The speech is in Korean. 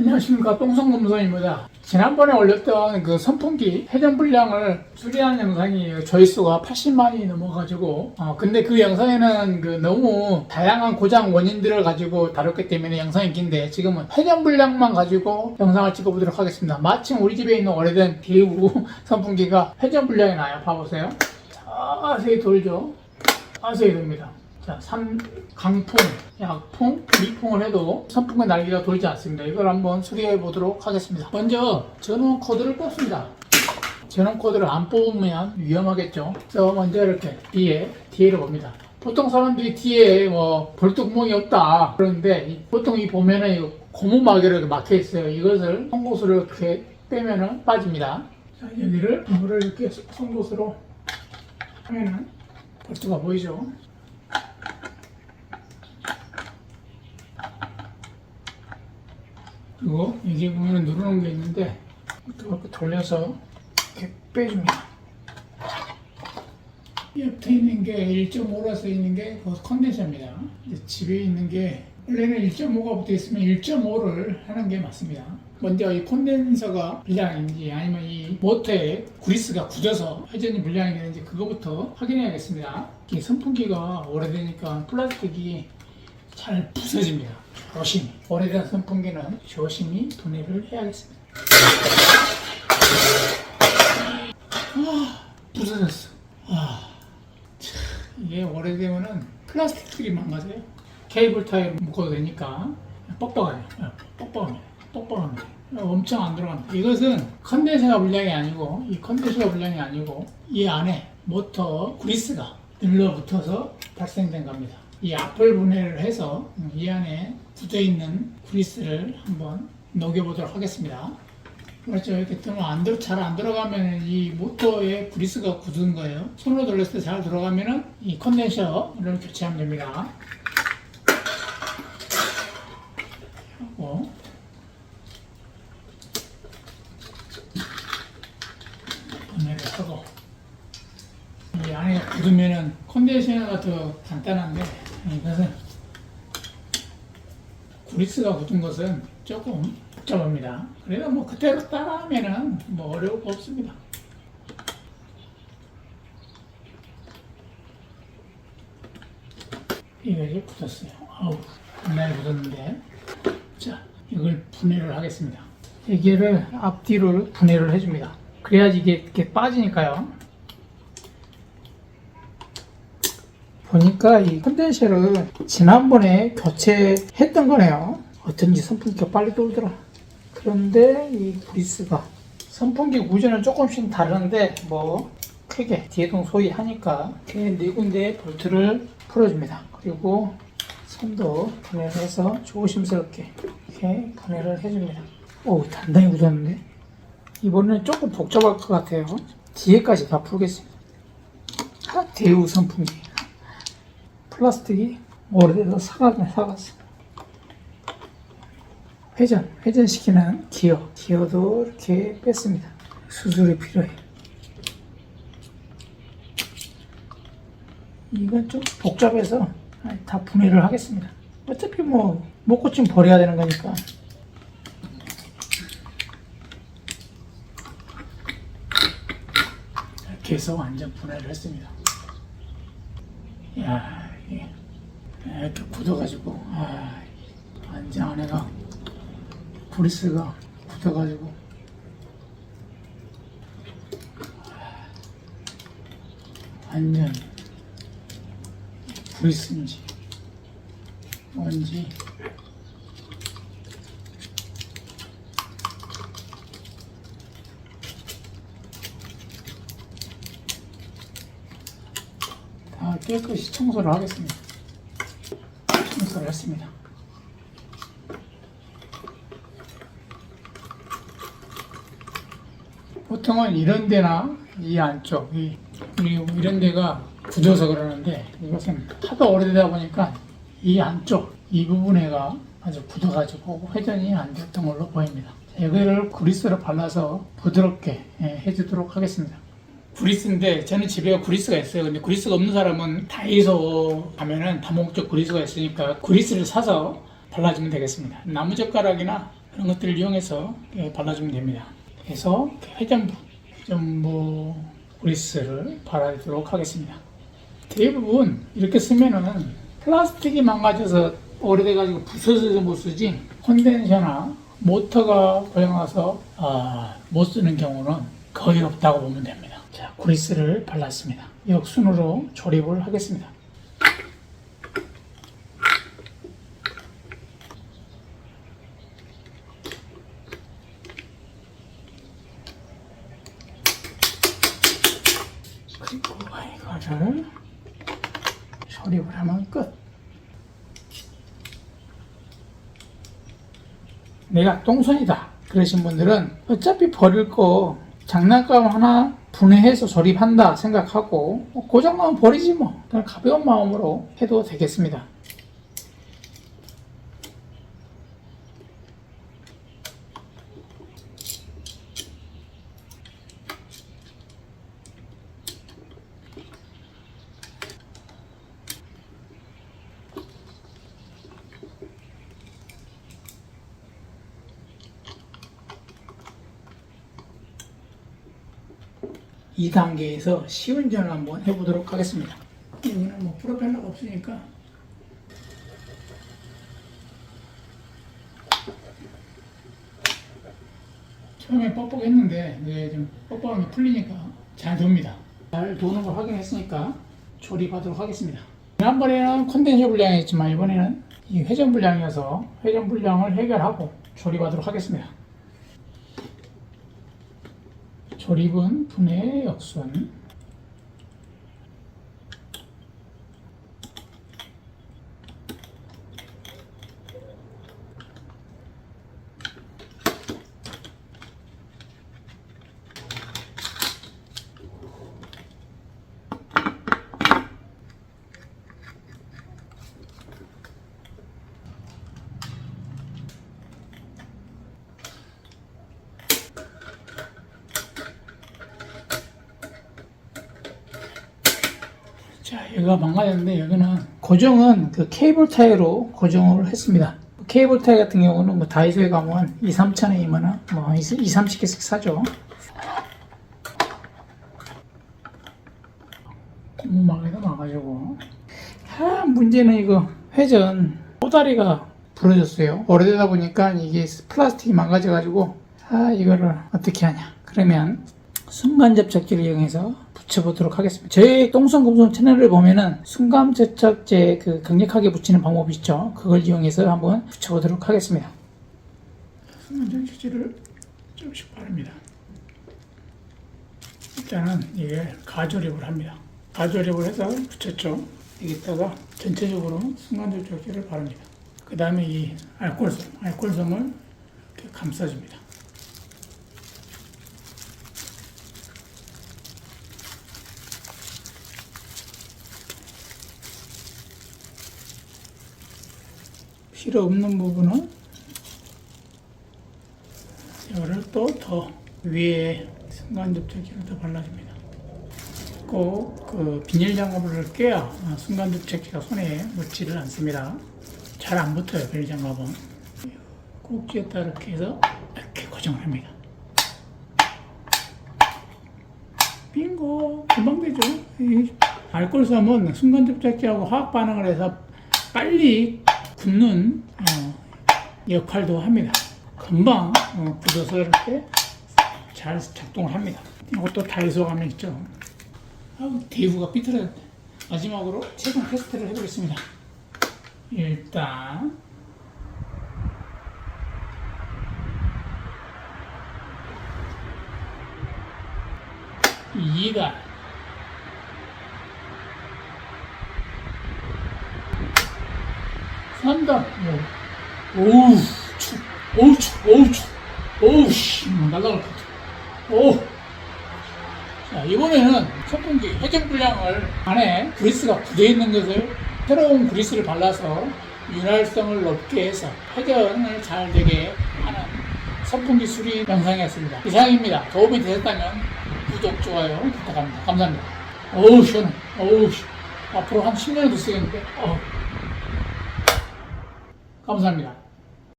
안녕하십니까. 똥성검사입니다. 지난번에 올렸던 그 선풍기 회전 분량을 수리하는 영상이 조회수가 80만이 넘어가지고 어, 근데 그 영상에는 그 너무 다양한 고장 원인들을 가지고 다뤘기 때문에 영상이 긴데 지금은 회전 분량만 가지고 영상을 찍어보도록 하겠습니다. 마침 우리 집에 있는 오래된 대우 선풍기가 회전 분량이 나요. 봐보세요. 자세히 돌죠? 자세히 돕니다 자, 삼, 강풍, 약풍, 미풍을 해도 선풍기 날개가 돌지 않습니다. 이걸 한번 수리해 보도록 하겠습니다. 먼저 전원 코드를 뽑습니다. 전원 코드를 안 뽑으면 위험하겠죠. 그래서 먼저 이렇게 뒤에, 뒤에를 봅니다. 보통 사람들이 뒤에 뭐 볼뚜구멍이 없다 이- 보통 이 보면은 이 고무 마개로 이렇게 막혀 있어요. 이것을 송곳으로 이렇게 빼면은 빠집니다. 자, 여기를 이거를 이렇게 송곳으로 하면은 볼트가 보이죠? 그리고 여기 보면 누르는 게 있는데 이렇게 돌려서 이렇게 빼줍니다. 옆에 있는 게 1.5라 써 있는 게 그거 컨덴서입니다. 집에 있는 게 원래는 1.5가 붙어 있으면 1.5를 하는 게 맞습니다. 먼저 이 콘덴서가 불량인지 아니면 이 모터에 그리스가 굳어서 회전이 불량이 되는지 그거부터 확인해야겠습니다. 이 선풍기가 오래되니까 플라스틱이 잘 부서집니다. 조심히. 오래된 선풍기는 조심히 분해를 해야겠습니다. 아, 부서졌어. 아, 참, 이게 오래되면은 플라스틱들이 망가져요. 케이블 타이로 묶어도 되니까 뻑뻑해요. 아, 뻑뻑합니다. 뻑뻑합니다. 엄청 안 들어갑니다. 이것은 컨덴서가 불량이 아니고 이 컨덴서가 불량이 아니고 이 안에 모터 그리스가 눌러붙어서 발생된 겁니다. 이 앞을 분해를 해서 이 안에 굳어 있는 그리스를 한번 녹여보도록 하겠습니다. 그렇죠. 이렇게 뜨면 안 잘 안 들어가면 이 모터에 그리스가 굳은 거예요. 손으로 돌렸을 때 잘 들어가면은 이 컨덴서를 교체하면 됩니다. 하고 분해를 하고 이 안에 굳으면은 컨덴서가 더 간단한데 이것은 그리스가 굳은 것은 조금 복잡합니다. 그래도 뭐 그대로 따라하면은 뭐 어려울 거 없습니다. 이제 굳었어요. 아우, 분해를 굳었는데. 자, 이걸 분해를 하겠습니다. 여기를 앞뒤로 분해를 해줍니다. 그래야지 이게 이렇게 빠지니까요. 보니까 이 컨덴서를 지난번에 교체했던 거네요. 어쩐지 선풍기가 빨리 돌더라. 그런데 이 브리스가 선풍기 구조는 조금씩 다른데 뭐 크게 뒤에동 소위 하니까 네 군데의 볼트를 풀어줍니다. 그리고 손도 분해를 해서 조심스럽게 이렇게 분해를 해줍니다. 오 단단히 굳었는데 이번에는 조금 복잡할 것 같아요. 뒤에까지 다 풀겠습니다. 아, 대우 선풍기. 플라스틱이 오래돼서 사갔네 사갔어 회전 회전시키는 기어 기어도 이렇게 뺐습니다. 수술이 필요해 이건 좀 복잡해서 다 분해를 하겠습니다. 어차피 뭐 먹고 좀 버려야 되는 거니까. 이렇게 해서 완전 분해를 했습니다. 야, 이게 이렇게 굳어가지고, 아, 완전 안에가 브리스가 굳어가지고, 완전 브리스인지 뭔지 다 깨끗이 청소를 하겠습니다. 청소를 했습니다. 보통은 이런 데나 이 안쪽, 이, 이런 데가 굳어서 그러는데 이것은 하도 오래되다 보니까 이 안쪽, 이 부분에가 아주 굳어가지고 회전이 안 됐던 걸로 보입니다. 자, 여기를 그리스를 발라서 부드럽게 예, 해주도록 하겠습니다. 그리스인데 저는 집에 그리스가 있어요. 근데 그리스가 없는 사람은 다이소 가면은 다목적 그리스가 있으니까 그리스를 사서 발라주면 되겠습니다. 나무젓가락이나 그런 것들을 이용해서 예, 발라주면 됩니다. 그래서 회전부, 회전부 그리스를 발라주도록 하겠습니다. 대부분 이렇게 쓰면은 플라스틱이 망가져서 오래돼가지고 부서져서 못 쓰지 컨덴서나 모터가 고장나서 아, 못 쓰는 경우는 거의 없다고 보면 됩니다. 자, 그리스를 발랐습니다. 역순으로 조립을 하겠습니다. 그리고 이거를 조립을 하면 끝. 내가 똥손이다. 그러신 분들은 어차피 버릴 거 장난감 하나 분해해서 조립한다 생각하고 뭐 고장나면 버리지 뭐. 그냥 가벼운 마음으로 해도 되겠습니다. 이 단계에서 시운전을 한번 해보도록 하겠습니다. 여기는 뭐 프로펠러가 없으니까 처음에 뻑뻑했는데 이제 좀 뻑뻑한 게 풀리니까 잘 돕니다. 잘 도는 걸 확인했으니까 조립하도록 하겠습니다. 지난번에는 콘덴서 분량이었지만 이번에는 이 회전 분량이어서 회전 분량을 해결하고 조립하도록 하겠습니다. 조립은 분해 역순 자, 여기가 망가졌는데 여기는 고정은 그 케이블 타이로 고정을 했습니다. 케이블 타이 같은 경우는 뭐 다이소에 가면 2, 3천원이면은 뭐 2, 30개씩 사죠. 고무망에다 막아주고. 아, 문제는 이거 회전 꼬다리가 부러졌어요. 오래되다 보니까 이게 플라스틱이 망가져가지고 아, 이거를 어떻게 하냐. 그러면 순간 접착제를 이용해서 붙여보도록 하겠습니다. 저희 똥손금손 채널을 보면은 접착제 그 강력하게 붙이는 방법이 있죠. 그걸 이용해서 한번 붙여보도록 하겠습니다. 순간 접착제를 조금씩 바릅니다. 일단은 이게 가조립을 합니다. 가조립을 해서 붙였죠. 여기다가 전체적으로 순간 접착제를 바릅니다. 그 다음에 이 알코올솜, 알코올솜을 이렇게 감싸줍니다. 필요 없는 부분은 이거를 또 더 위에 순간 접착제를 더 발라줍니다. 꼭 그 비닐 장갑을 껴야 순간 접착제가 손에 묻지를 않습니다. 잘 안 붙어요 비닐 장갑은. 꼭지에다 이렇게 해서 이렇게 고정을 합니다. 빙고 금방 되죠. 이 알코올솜은 순간 접착제하고 화학 반응을 해서 빨리 굳는 어, 역할도 합니다. 금방 어, 굳어서 이렇게 잘 작동을 합니다. 이것도 다이소 가면 있죠. 아우, 대부가 삐뚤어졌네. 마지막으로 최종 테스트를 해보겠습니다. 일단 이가 삼단 오우 추 오우 추 오우 추 오우 씨 날라갈 것 같아 오 자, 이번에는 선풍기 회전 불량을 안에 그리스가 굳어 있는 것을 새로운 그리스를 발라서 윤활성을 높게 해서 회전을 잘 되게 하는 선풍기 수리 영상이었습니다. 이상입니다. 도움이 되셨다면 구독, 좋아요 부탁합니다. 감사합니다. 어우, 시원해. 어우, 씨. 앞으로 한 10년은 더 쓰겠는데. 어우. 감사합니다.